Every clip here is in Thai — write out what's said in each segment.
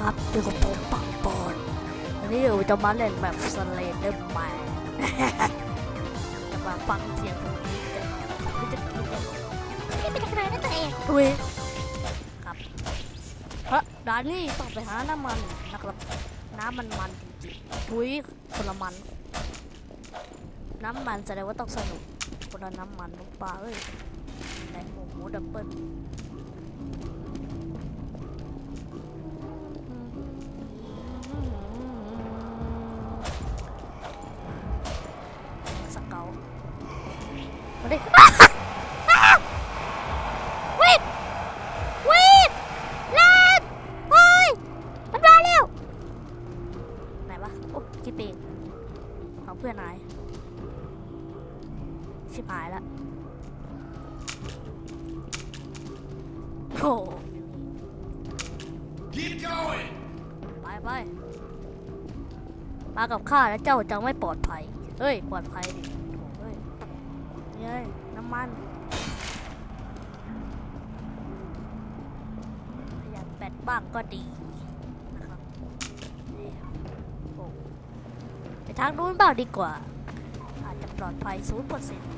ครับอยู่กับผมปังปอนวันนี้เราจะมาเล่นแบบสเลนเดอร์แมนจะมาฟังเสียงผมนี้กันผมจะกินเลยนี่เป็นใครนะตัวเองทุยครับเพราะดานี่ต้องไปหาน้ำมันนะครับ น้ำมันมันจริงๆทุยคนละมัน น้ำมันแสดงว่าต้องสนุกคนละน้ำมันลูกปลาเอ้ยแตงโมหมูดับเบิ้ล ดิวิดวิดแลนเฮ้ยมันมาแล้วไหนวะโอ้คิดเองเอาเพื่อนนายชิบหายละโอ้ Keep going! ไปไปมากับข้าแล้วเจ้าจะไม่ปลอดภัย เฮ้ย ปลอดภัยดิโถ่เฮ้ย เย้ยน้ำมันประหยัดแบตบ้างก็ดีนะครับโอ้ไปทางนู้นบ้างดีกว่า อาจจะปลอดภัยศูนย์เปอร์เซ็นต์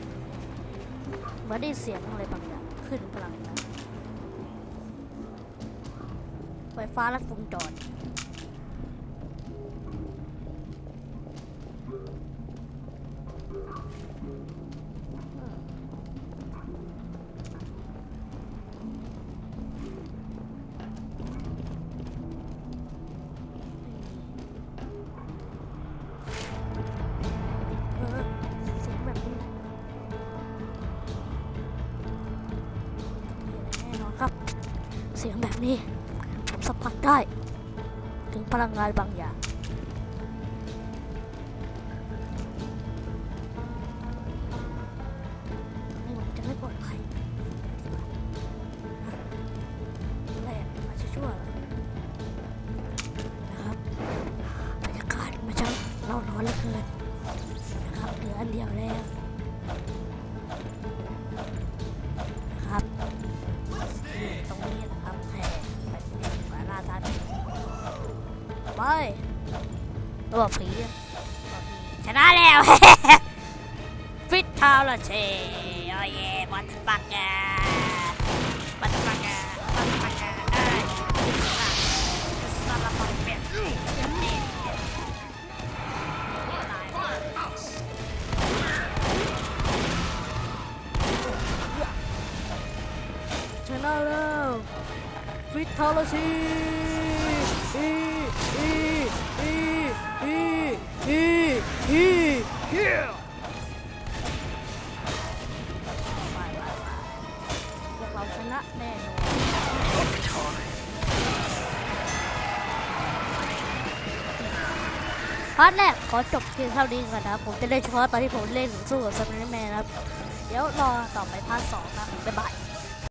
เหมือนได้เสียงอะไรบางอย่างขึ้นพลังนะไฟฟ้าลัดวงจร สียงแบบนี้ ผมสัมผัสได้ ถึงพลังงานบางอย่างนี่ผมจะไม่ปลอดภัยแรกมาจะชั่วเหรอนะครับบรรยากาศมันช่างเล่าร้อนเหลือเกินนะครับเหลืออันเดียวแล้ว ไปตัวผีชนะแล้วฟิตท้าละเชโอ้ยมันฟักกามันฟักกามันฟักกาเอ้ยสารพัดเป็ดนี่ตาชนะแล้วฟิตทาลชีาร์ทแรกขอจบเพียงเท่านี้ก่อนนะผมจะเล่นเฉพาะตอนที่ผมเล่นสู้กับสไปเดอร์แมนนะครับ เดี๋ยวรอต่อไปพาร์ทสองนะบ๊ายบาย